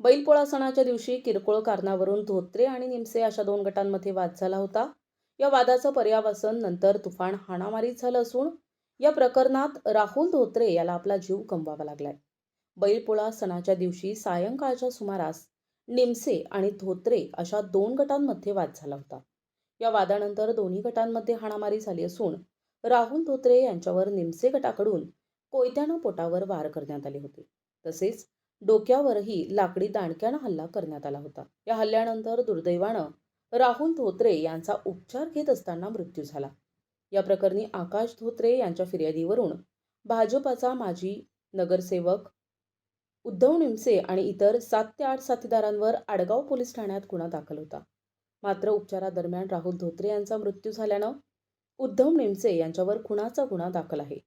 बैलपोळा सणाच्या दिवशी किरकोळ कारणावरून धोत्रे आणि निमसे अशा दोन गटांमध्ये वाद झाला होता. या वादाचं पर्यावसन नंतर तुफान हाणामारीत झालं असून या प्रकरणात राहुल धोत्रे याला आपला जीव गमवावा लागलाय. बैलपोळा सणाच्या दिवशी सायंकाळच्या सुमारास निमसे आणि धोत्रे अशा दोन गटांमध्ये वाद झाला होता. या वादानंतर दोन्ही गटांमध्ये हाणामारी झाली असून राहुल धोत्रे यांच्यावर निमसे गटाकडून कोयत्यानं पोटावर वार करण्यात आले होते. तसेच डोक्यावरही लाकडी दांडक्यानं हल्ला करण्यात आला होता. या हल्ल्यानंतर दुर्दैवानं राहुल धोत्रे यांचा उपचार घेत असताना मृत्यू झाला. या प्रकरणी आकाश धोत्रे यांच्या फिर्यादीवरून भाजपाचा माजी नगरसेवक उद्धव निमसे आणि इतर सात ते आठ साथीदारांवर आडगाव पोलीस ठाण्यात गुन्हा दाखल होता. मात्र उपचारादरम्यान राहुल धोत्रे यांचा मृत्यू झाल्यानं उद्धव निमसे यांच्यावर खुनाचा गुन्हा दाखल आहे.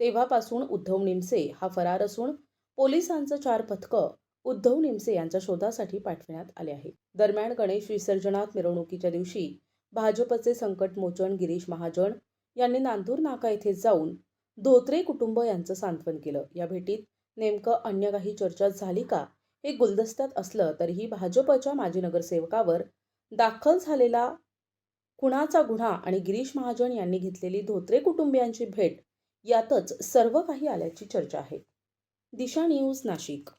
तेव्हापासून उद्धव निमसे हा फरार असून पोलिसांचं चार पथकं उद्धव निमसे यांच्या शोधासाठी पाठविण्यात आले आहे दरम्यान गणेश विसर्जनात मिरवणुकीच्या दिवशी भाजपचे संकटमोचन गिरीश महाजन यांनी नांदूर नाका येथे जाऊन धोत्रे कुटुंब यांचं सांत्वन केलं. या भेटीत नेमकं अन्य काही चर्चा झाली का हे गुलदस्त्यात असलं तरीही भाजपच्या माजी नगरसेवकावर दाखल झालेला खुणाचा गुन्हा आणि गिरीश महाजन यांनी घेतलेली धोत्रे कुटुंबियांची भेट यातच सर्व काही आल्याची चर्चा आहे. दिशा न्यूज नाशिक.